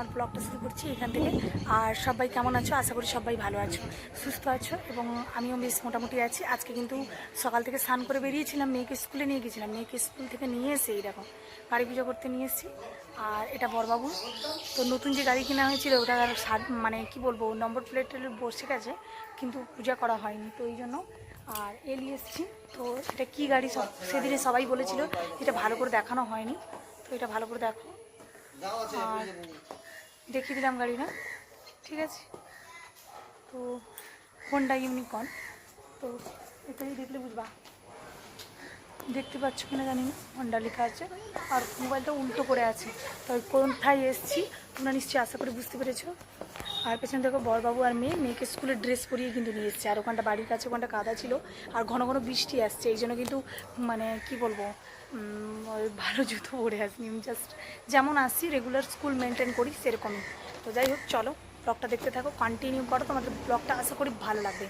আমার ব্লগটা শুরু করছি এখান থেকে। আর সবাই কেমন আছো? আশা করি সবাই ভালো আছো, সুস্থ আছো এবং আমিও বেশ মোটামুটি আছি। আজকে কিন্তু সকাল থেকে স্নান করে বেরিয়েছিলাম, মেয়েকে স্কুলে নিয়ে গেছিলাম। মেয়েকে স্কুল থেকে নিয়ে এসে এই দেখো গাড়ি পুজো করতে নিয়ে এসেছি। আর এটা বড়বাবু তো নতুন যে গাড়ি কেনা হয়েছিল, ওটা মানে কি বলব, নম্বর প্লেটের বসে গেছে, কিন্তু পূজা করা হয়নি, তো এই জন্য। আর এলি এসেছি। তো এটা কি গাড়ি? সব সেদিনে সবাই বলেছিল, এটা ভালো করে দেখানো হয়নি। তো এটা ভালো করে দেখো। আর দেখিয়ে দিলাম গাড়িটা। ঠিক আছে? তো হোন্ডা ইউনিকর্ন তো এটাই দেখলে বুঝবা। দেখতে পাচ্ছ কিনা জানি না হোন্ডা লেখা আছে। আর মোবাইলটা উল্টো করে আছে। তো এসছি এসেছি, তোমরা নিশ্চয়ই আশা করে বুঝতে পেরেছ। আর পেছনে দেখো বড়বাবু আর মেয়ে মেয়েকে স্কুলের ড্রেস পরিয়ে কিন্তু নিয়ে এসছে। আর ওখানটা বাড়ির কাছে ওখানটা কাদা ছিল। আর ঘন ঘন বৃষ্টি আসছে। এই জন্য কিন্তু মানে কি বলব ভালো জুতো পরে আসনি। আমি জাস্ট যেমন আসছি রেগুলার স্কুল মেনটেন করি, সেরকমই। তো যাই হোক, চলো ব্লগটা দেখতে থাকো কন্টিনিউ করো। তোমাদের ব্লগটা আশা করি ভালো লাগবে।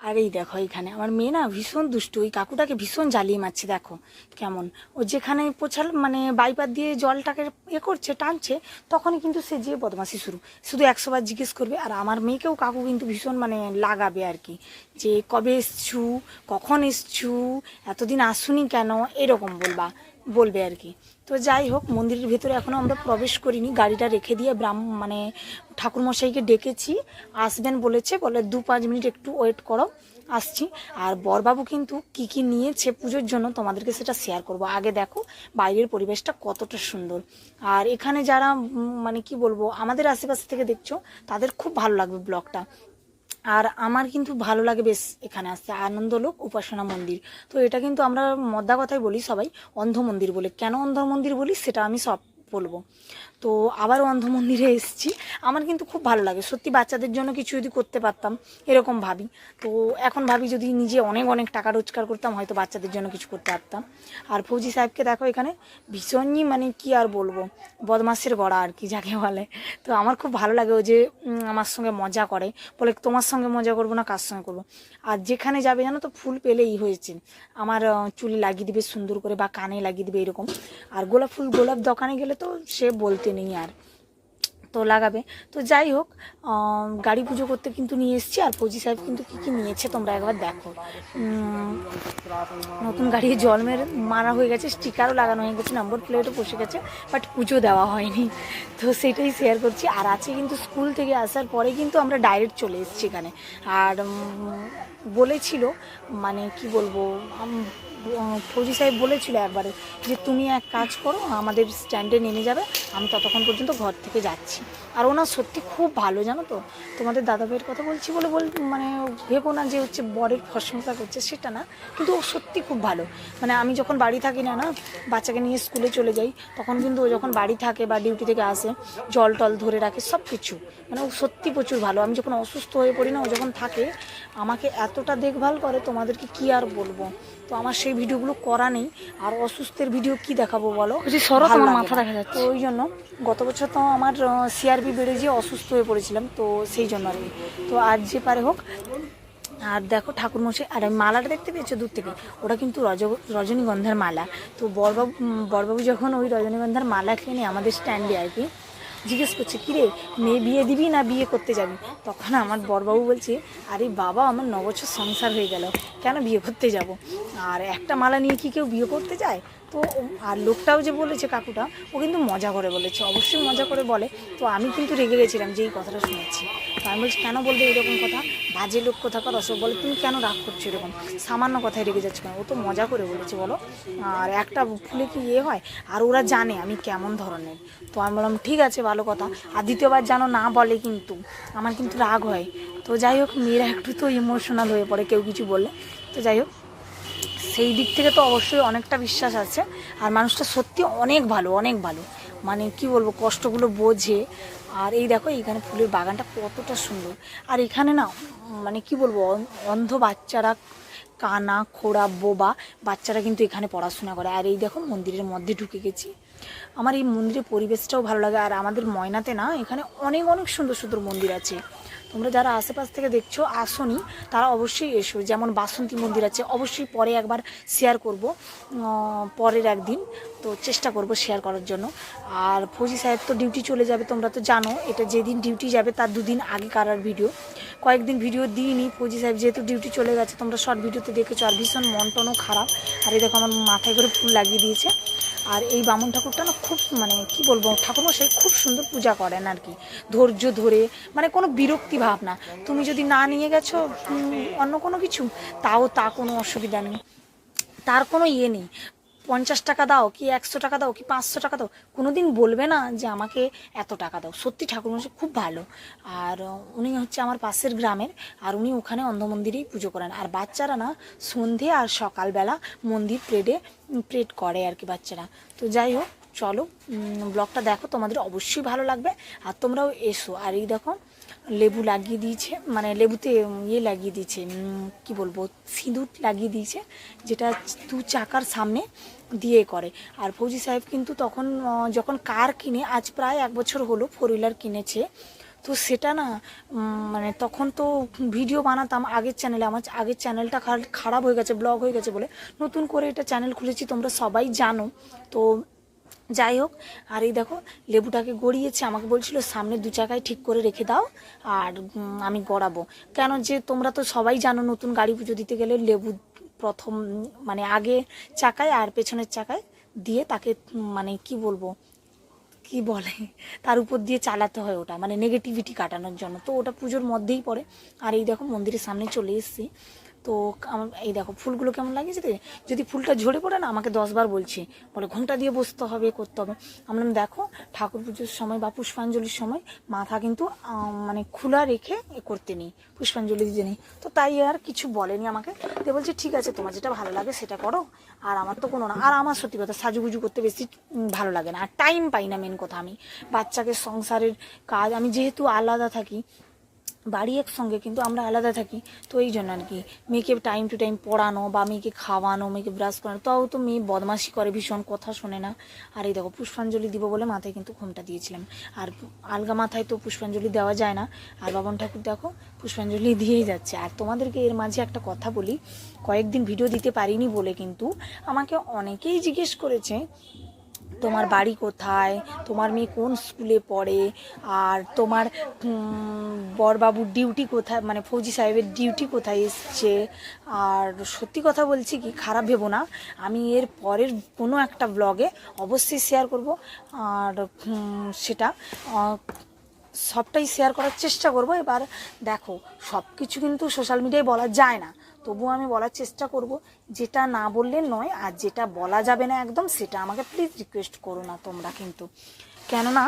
আর এই দেখো এখানে, আমার মেয়ে না ভীষণ দুষ্টু, ওই কাকুটাকে ভীষণ জ্বালিয়ে মারছে, দেখো কেমন। ও যেখানে পোছাল মানে বাইপার দিয়ে জলটাকে এ করছে, টানছে, তখনই কিন্তু সে যেয়ে বদমাসি শুরু। শুধু একশোবার জিজ্ঞেস করবে, আর আমার মেয়েকেও কাকু কিন্তু ভীষণ মানে লাগাবে আর কি, যে কবে এসছু, কখন এসছু, এতদিন আসুনি কেন, এরকম বলবা, বলবে আর কি। তো যাই হোক, মন্দিরের ভেতরে এখনও আমরা প্রবেশ করিনি। গাড়িটা রেখে দিয়ে ব্রাহ্ম মানে ঠাকুরমশাইকে ডেকেছি। আসবেন বলেছে, বলে দু পাঁচ মিনিট একটু ওয়েট করো, আসছি। আর বরবাবু কিন্তু কি কি নিয়েছে পুজোর জন্য তোমাদেরকে সেটা শেয়ার করব। আগে দেখো, বাইরের পরিবেশটা কতটা সুন্দর। আর এখানে যারা মানে কি বলব, আমাদের আশেপাশে থেকে দেখছ, তাদের খুব ভালো লাগবে ব্লগটা। আর আমার কিন্তু ভালো লাগে বেশ এখানে আসতে, আনন্দলোক উপাসনা মন্দির। তো এটা কিন্তু আমরা মদ্দা কথাই বলি সবাই অন্ধ মন্দির বলে। কেন অন্ধ মন্দির বলি? সেটা আমি সব বলব। তো আবারও অন্ধ মন্দিরে এসেছি। আমার কিন্তু খুব ভালো লাগে। সত্যি বাচ্চাদের জন্য কিছু যদি করতে পারতাম, এরকম ভাবি। তো এখন ভাবি যদি নিজে অনেক অনেক টাকা রোজগার করতাম, হয়তো বাচ্চাদের জন্য কিছু করতে পারতাম। আর ফৌজি সাহেবকে দেখো এখানে ভীষণই মানে কি আর বলব বদমাসের গড়া আর কি যাকে বলে। তো আমার খুব ভালো লাগে ও যে আমার সঙ্গে মজা করে। বলে তোমার সঙ্গে মজা করব না, কার সঙ্গে করব? আর যেখানে যাবে জানো তো, ফুল পেলেই হয়েছে। আমার চুলে লাগিয়ে দিবে সুন্দর করে বা কানে লাগিয়ে দিবে এরকম। আর গোলাপ ফুল গোলাপ দোকানে গেলে তো সে বলতে নেই আর। তো লাগাবে। তো যাই হোক গাড়ি পুজো করতে কিন্তু নিয়ে এসেছি আর ফৌজি সাহেব কিন্তু কী কী নিয়েছে তোমরা একবার দেখো। নতুন গাড়ি জল মেরে হয়ে গেছে স্টিকারও লাগানো হয়ে গেছে নম্বর প্লেটও বসে গেছে বাট পুজো দেওয়া হয়নি। তো সেটাই শেয়ার করছি। আর আছে কিন্তু স্কুল থেকে আসার পরে কিন্তু আমরা ডাইরেক্ট চলে এসেছি এখানে। আর বলেছিল মানে কি বলব ফৌজি সাহেব বলেছিল একবারে যে তুমি এক কাজ করো, আমাদের স্ট্যান্ডে নেমে যাবে, আমি ততক্ষণ পর্যন্ত ঘর থেকে যাচ্ছি। আর ওনার সত্যি খুব ভালো, জানো তো? তোমাদের দাদা ভাইয়ের কথা বলছি বলে বল মানে ভেবো না যে হচ্ছে বরের প্রশংসা করছে, সেটা না। কিন্তু ও সত্যি খুব ভালো। মানে আমি যখন বাড়ি থাকি না না, বাচ্চাকে নিয়ে স্কুলে চলে যাই, তখন কিন্তু ও যখন বাড়ি থাকে বা ডিউটি থেকে আসে, জল টল ধরে রাখে সব কিছু মানে ও সত্যি প্রচুর ভালো। আমি যখন অসুস্থ হয়ে পড়ি না, ও যখন থাকে, আমাকে এতটা দেখভাল করে, তোমাদেরকে কি আর বলব? তো আমার সেই ভিডিওগুলো করা নেই। আর অসুস্থের ভিডিও কি দেখাবো বলো? সরো, ভালো মাথা। দেখা যাচ্ছে। তো ওই জন্য গত বছর তো আমার সিআরপি বেড়ে যেয়ে অসুস্থ হয়ে পড়েছিলাম তো সেই জন্য আর কি। তো আজ যে পারে হোক আর দেখো ঠাকুরমশাই আর আমি মালাটা দেখতে পেয়েছ দূর থেকে? ওটা কিন্তু রজ রজনীগন্ধার মালা। তো বরবাবু বরবাবু যখন ওই রজনীগন্ধার মালা কিনে আমাদের স্ট্যান্ডে আর কি জিজ্ঞেস করছে, কিরে, মেয়ে বিয়ে দিবি না বিয়ে করতে যাবি? তখন আমার বরবাবু বলছে, আরে বাবা, আমার নবছর সংসার হয়ে গেল, কেন বিয়ে করতে যাব? আর একটা মালা নিয়ে কি কেউ বিয়ে করতে যায়? তো আর লোকটাও যে বলেছে কাকুটা, ও কিন্তু মজা করে বলেছে, অবশ্যই মজা করে বলে। তো আমি কিন্তু রেগে গেছিলাম যে এই কথাটা শুনেছি। তো আমি বলছি, কেন বলবে এরকম কথা? বাজে লোক কথা অসব বলে, তুমি কেন রাগ করছ এরকম? সামান্য কথায় রেগে যাচ্ছ কেন? ও তো মজা করে বলেছে, বলো। আর একটা ফুলে কি ইয়ে হয়? আর ওরা জানে আমি কেমন ধরনের। তো আমি বললাম, ঠিক আছে, ভালো কথা। আর দ্বিতীয়বার যেন না বলে কিন্তু, আমার কিন্তু রাগ হয়। তো যাই হোক, মেয়েরা একটু তো ইমোশনাল হয়ে পড়ে, কেউ কিছু বললে। তো যাই হোক সেই দিক থেকে তো অবশ্যই অনেকটা বিশ্বাস আছে। আর মানুষটা সত্যি অনেক ভালো অনেক ভালো। মানে কি বলব, কষ্টগুলো বোঝে। আর এই দেখো, এইখানে ফুলের বাগানটা কতটা সুন্দর। আর এখানে না মানে কি বলব, অন- অন্ধ বাচ্চারা, কানা, খোড়া, বোবা, বাচ্চারা কিন্তু এখানে পড়াশোনা করে। আর এই দেখো, মন্দিরের মধ্যে ঢুকে গেছি। আমার এই মন্দিরের পরিবেশটাও ভালো লাগে। আর আমাদের ময়নাতে না, এখানে অনেক অনেক সুন্দর সুন্দর মন্দির আছে। তোমরা যারা আশেপাশ থেকে দেখছ, আসনি, তারা অবশ্যই এসো। যেমন বাসন্তী মন্দির আছে, অবশ্যই পরে একবার শেয়ার করব। পরের একদিন তো চেষ্টা করব শেয়ার করার জন্য। আর ফৌজি সাহেব তো ডিউটি চলে যাবে, তোমরা তো জানো, এটা যেদিন ডিউটি যাবে, তার দুদিন আগে কারার ভিডিও কয়েকদিন ভিডিও দিইনি, ফৌজি সাহেব যেহেতু ডিউটি চলে গেছে, তোমরা শর্ট ভিডিওতে দেখেছ, আর ভীষণ মন টনও খারাপ। আর এই দেখো, আমার মাথায় করে ফুল লাগিয়ে দিয়েছে। আর এই বামুন ঠাকুরটা না খুব মানে কি বলব, ঠাকুরমশাই খুব সুন্দর পূজা করেন আর কি। ধৈর্য ধরে মানে কোনো বিরক্তি ভাব না। তুমি যদি না নিয়ে গেছো অন্য কোনো কিছু, তাও তা কোনো অসুবিধা নেই। তার কোনো ইয়ে নেই। পঞ্চাশ টাকা দাও কি একশো টাকা দাও কি পাঁচশো টাকা দাও? কোনো দিন বলবে না যে আমাকে এত টাকা দাও। সত্যি ঠাকুর ঠাকুরমশাই খুব ভালো। আর উনি হচ্ছে আমার পাশের গ্রামের, আর উনি ওখানে অন্ধ মন্দিরেই পুজো করেন। আর বাচ্চারা না সন্ধে আর সকালবেলা মন্দির প্রেডে প্রেড করে আর কি বাচ্চারা। তো যাই হোক, চলো ব্লগটা দেখো, তোমাদের অবশ্যই ভালো লাগবে। আর তোমরাও এসো। আর এই দেখো, লেবু লাগিয়ে দিয়েছে মানে লেবুতে ইয়ে লাগিয়ে দিয়েছে কি বলব, সিঁদুর লাগিয়ে দিয়েছে, যেটা দু চাকার সামনে দিয়ে করে। আর ফৌজি সাহেব কিন্তু তখন যখন কার কিনে, আজ প্রায় এক বছর হলো ফোর হুইলার কিনেছে। তো সেটা না মানে তখন তো ভিডিও বানাতাম, আগের চ্যানেলে আমার আগের চ্যানেলটা খার- খারাপ হয়ে গেছে ব্লগ হয়ে গেছে বলে। নতুন করে এটা চ্যানেল খুলেছি, তোমরা সবাই জানো। তো যাই হোক, আর এই দেখো, লেবুটাকে গড়িয়েছে, আমাকে বলছিল, সামনে দু চাকায় ঠিক করে রেখে দাও, আর আমি গড়াবো। কেন যে তোমরা তো সবাই জানো, নতুন গাড়ি পুজো দিতে গেলে লেবু প্রথম মানে আগে চাকায় আর পেছনের চাকায় দিয়ে তাকে মানে কি বলব, কি বলে, তার উপর দিয়ে চালাতে হয় ওটা মানে নেগেটিভিটি কাটানোর জন্য। তো ওটা পুজোর মধ্যেই পড়ে। আর এই দেখো মন্দিরের সামনে চলে এসেছি। তো আমার এই দেখো, ফুলগুলো কেমন লাগিয়েছে যদি ফুলটা ঝরে পড়ে না, আমাকে দশবার বলছে। বলে ঘণ্টা দিয়ে বসতে হবে, করতে হবে। আমরা দেখো, ঠাকুর পুজোর সময় বা পুষ্পাঞ্জলির সময় মাথা কিন্তু মানে খোলা রেখে এ করতে নেই, পুষ্পাঞ্জলি দিতে নেই। তো তাই আর কিছু বলেনি আমাকে। তো বলছে, ঠিক আছে, তোমার যেটা ভালো লাগে সেটা করো, আর আমার তো কোনো না। আর আমার সত্যি কথা, সাজুগুজু করতে বেশি ভালো লাগে না। আর টাইম পাই না মেন কথা আমি। বাচ্চাকে সংসারের কাজ, আমি যেহেতু আলাদা থাকি বাড়ি একসঙ্গে, কিন্তু আমরা আলাদা থাকি। তো এই জন্য আর কি, মেয়েকে টাইম টু টাইম পড়ানো বা মেয়েকে খাওয়ানো, মেয়েকে ব্রাশ করানো, তাও তো মেয়ে বদমাশি করে, ভীষণ কথা শোনে না। আর এই দেখো, পুষ্পাঞ্জলি দিব বলে মাথায় কিন্তু ঘুমটা দিয়েছিলাম। আর আলগা মাথায় তো পুষ্পাঞ্জলি দেওয়া যায় না। আর বাবন ঠাকুর দেখো, পুষ্পাঞ্জলি দিয়েই যাচ্ছে। আর তোমাদেরকে এর মাঝে একটা কথা বলি, কয়েকদিন ভিডিও দিতে পারিনি বলে কিন্তু আমাকে অনেকেই জিজ্ঞেস করেছে তোমার বাড়ি কোথায়, তোমার মেয়ে কোন স্কুলে পড়ে, আর তোমার বরবাবুর ডিউটি কোথায় মানে ফৌজি সাহেবের ডিউটি কোথায় এসছে? আর সত্যি কথা বলছি কি, খারাপ ভেবো না। আমি এর পরের কোনো একটা ব্লগে অবশ্যই শেয়ার করব। আর সেটা সবটাই শেয়ার করার চেষ্টা করব। এবার দেখো সব কিছু কিন্তু সোশ্যাল মিডিয়ায় বলা যায় না। তবুও আমি বলার চেষ্টা করব, যেটা না বললে নয় আর যেটা বলা যাবে না একদম, সেটা আমাকে প্লিজ রিকোয়েস্ট করো না তোমরা কিন্তু। কেননা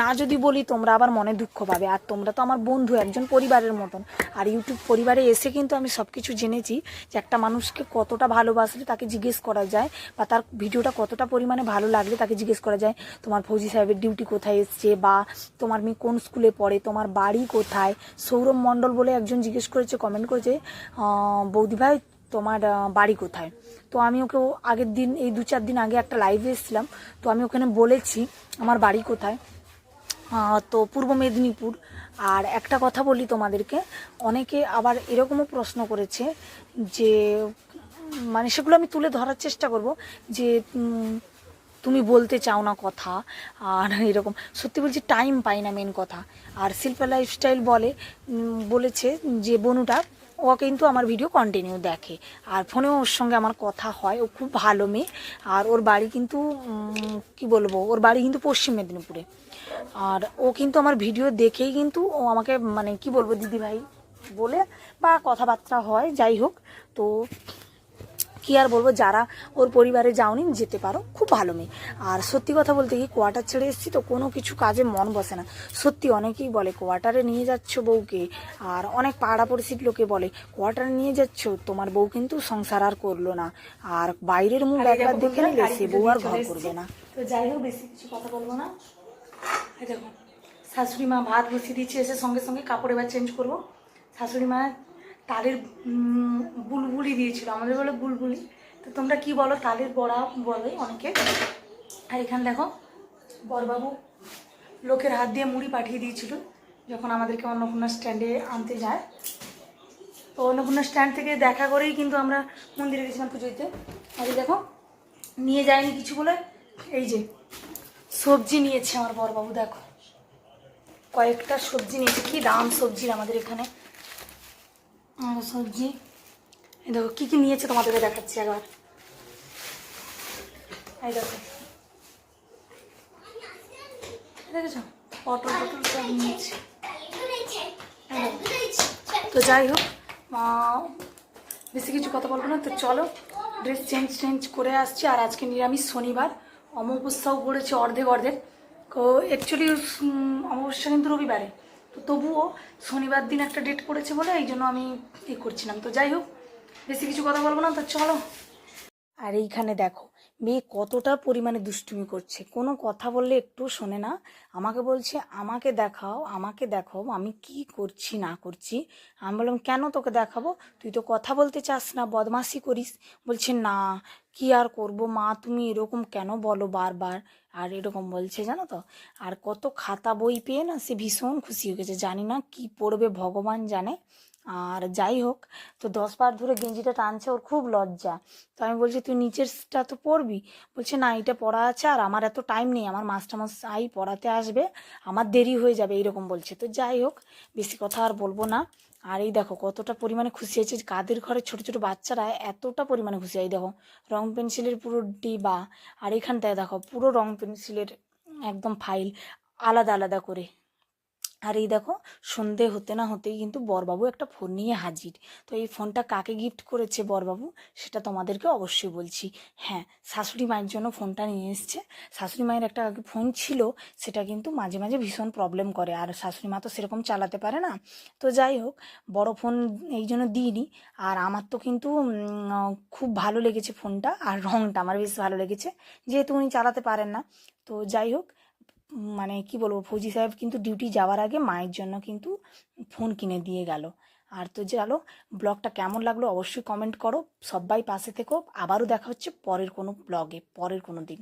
না যদি বলি তোমরা আবার মনে দুঃখ পাবে। আর তোমরা তো আমার বন্ধু, একজন পরিবারের মতন। আর ইউটিউব পরিবারে এসে কিন্তু আমি সব কিছু জেনেছি যে একটা মানুষকে কতটা ভালোবাসলে তাকে জিজ্ঞেস করা যায় বা তার ভিডিওটা কতটা পরিমাণে ভালো লাগলে তাকে জিজ্ঞেস করা যায়, তোমার ফৌজি সাহেবের ডিউটি কোথায় এসছে? বা, তোমার মেয়ে কোন স্কুলে পড়ে? তোমার বাড়ি কোথায়? সৌরভ মণ্ডল বলে একজন জিজ্ঞেস করেছে, কমেন্ট করেছে বৌদি ভাই তোমার বাড়ি কোথায়? তো আমি ওকে আগের দিন, এই দু চার দিন আগে একটা লাইভে এসেছিলাম। তো আমি ওখানে বলেছি, আমার বাড়ি কোথায়? তো পূর্ব মেদিনীপুর। আর একটা কথা বলি তোমাদেরকে, অনেকে আবার এরকমও প্রশ্ন করেছে যে মানে সেগুলো আমি তুলে ধরার চেষ্টা করব যে তুমি বলতে চাও না কথা, আর এরকম। সত্যি বলছি টাইম পাই না মেন কথা। আর শিল্পা লাইফস্টাইল বলে বলেছে যে, বনুটা ও কিন্তু আমার ভিডিও কন্টিনিউ দেখে। আর ফোনেও ওর সঙ্গে আমার কথা হয়, ও খুব ভালো মেয়ে। আর ওর বাড়ি কিন্তু কি বলব, ওর বাড়ি কিন্তু পশ্চিম মেদিনীপুরে। আর ও কিন্তু আমার ভিডিও দেখেই কিন্তু ও আমাকে মানে কি বলব দিদিভাই বলে, বা কথাবার্তা হয়, যাই হোক। তো কি আর বলব যারা ওর পরিবারে যাওনি যেতে পারো খুব ভালো মেয়ে। আর সত্যি কথা বলতে কি কোয়ার্টার ছেড়ে এসেছি তো কোনো কিছু কাজে মন বসে না। সত্যি অনেকেই বলে কোয়ার্টারে নিয়ে যাচ্ছ বউকে? আর অনেক পাড়া পড়শির লোকে বলে কোয়ার্টারে নিয়ে যাচ্ছ? তোমার বউ কিন্তু সংসার আর করল না। আর বাইরের মুখ একবার দেখে নিলে সে বউ আর ঘর করবে না। তো যাই হোক বেশি কিছু কথা বলব না। দেখো শাশুড়ি মা ভাত বসিয়ে দিচ্ছে এসে সঙ্গে সঙ্গে কাপড় এবার চেঞ্জ করব। শাশুড়ি মা তালের বুলবুলি দিয়েছিল। আমাদের বলে বুলবুলি। তো তোমরা কি বলো, তালের বড়া বলে অনেকে। আর এখানে দেখো বরবাবু লোকের হাত দিয়ে মুড়ি পাঠিয়ে দিয়েছিল যখন আমাদেরকে অন্নপূর্ণা স্ট্যান্ডে আনতে যায়। তো অন্নপূর্ণা স্ট্যান্ড থেকে দেখা করেই কিন্তু আমরা মন্দিরে গেছিলাম পুজো দিতে। আর দেখো, নিয়ে যায়নি কিছু বলে। এই যে, সবজি নিয়েছে আমার বরবাবু দেখো। কয়েকটা সবজি নিয়েছে। কি দাম সবজির আমাদের এখানে? সবজি। এই দেখো, কী কী নিয়েছে তোমাদেরকে দেখাচ্ছি একবার। এই দেখো। দেখেছ? পটল টটল সব নিয়েছে। তো যাই হোক বেশি কিছু কথা বলব না। তো চলো ড্রেস চেঞ্জ চেঞ্জ করে আসছি। আর আজকে নিরামিষ শনিবার। অমাবস্যাও পড়েছে অর্ধেক অর্ধেক। তো অ্যাকচুয়ালি অমাবস্যা কিন্তু রবিবারে। তো তবুও শনিবার দিন একটা ডেট পড়েছে বলে এই জন্য আমি ই করছিলাম। তো যাই হোক, বেশি কিছু কথা বলব না, তো চলো। আর এইখানে দেখো, মেয়ে কতটা পরিমাণে দুষ্টুমি করছে। কোনো কথা বললে একটু শোনে না। আমাকে বলছে, আমাকে দেখাও আমাকে দেখাও, আমি কি করছি, না করছি? আমি বললাম, কেন তোকে দেখাবো? তুই তো কথা বলতে চাস না, বদমাশি করিস। বলছে, না, কি আর করব মা, তুমি এরকম কেন বলো বারবার? আর এরকম বলছে, জানো তো? আর কত খাতা বই পেয়ে না সে ভীষণ খুশি হয়ে গেছে। জানি না কি পড়বে, ভগবান জানে। আর যাই হোক, তো দশ বার ধরে গেঞ্জিটা টানছে, ওর খুব লজ্জা। তো আমি বলছি, তুই নিচেরটা তো পড়বি? বলছে, না, এটা পড়া আছে আর আমার এত টাইম নেই। আমার মাস্টারমশাই পড়াতে আসবে। আমার দেরি হয়ে যাবে। এইরকম বলছে। তো যাই হোক, বেশি কথা আর বলব না। আর এই দেখো কতটা পরিমাণে খুশি হয়েছে কাদের ঘরে ছোট ছোট বাচ্চারা এতটা পরিমাণে খুশি হয়। দেখো রং পেন্সিলের পুরো ডিবা, আর এখানটায় দেখো পুরো রং পেন্সিলের একদম ফাইল আলাদা আলাদা করে। আর এই দেখো, সন্ধে হতে না হতেই কিন্তু বরবাবু একটা ফোন নিয়ে হাজির। তো এই ফোনটা কাকে গিফট করেছে বরবাবু, সেটা তোমাদেরকে অবশ্যই বলছি। হ্যাঁ শাশুড়ি মায়ের জন্য ফোনটা নিয়ে এসছে। শাশুড়ি মায়ের একটা ফোন ছিল, সেটা কিন্তু মাঝে মাঝে ভীষণ প্রবলেম করে। আর শাশুড়ি মা তো সেরকম চালাতে পারে না। তো যাই হোক, বড় ফোন এই জন্য দিইনি। আর আমার তো কিন্তু খুব ভালো লেগেছে ফোনটা। আর রঙটা আমার বেশ ভালো লেগেছে। যেহেতু উনি চালাতে পারেন না। তো যাই হোক মানে কি বলব, ফৌজি সাহেব কিন্তু ডিউটি যাওয়ার আগে মায়ের জন্য কিন্তু ফোন কিনে দিয়ে গেল। আর তো চলো ব্লগটা কেমন লাগল অবশ্যই কমেন্ট করো। সবাই পাশে থেকো। আবারও দেখা হচ্ছে পরের কোনো ব্লগে পরের কোনো দিন।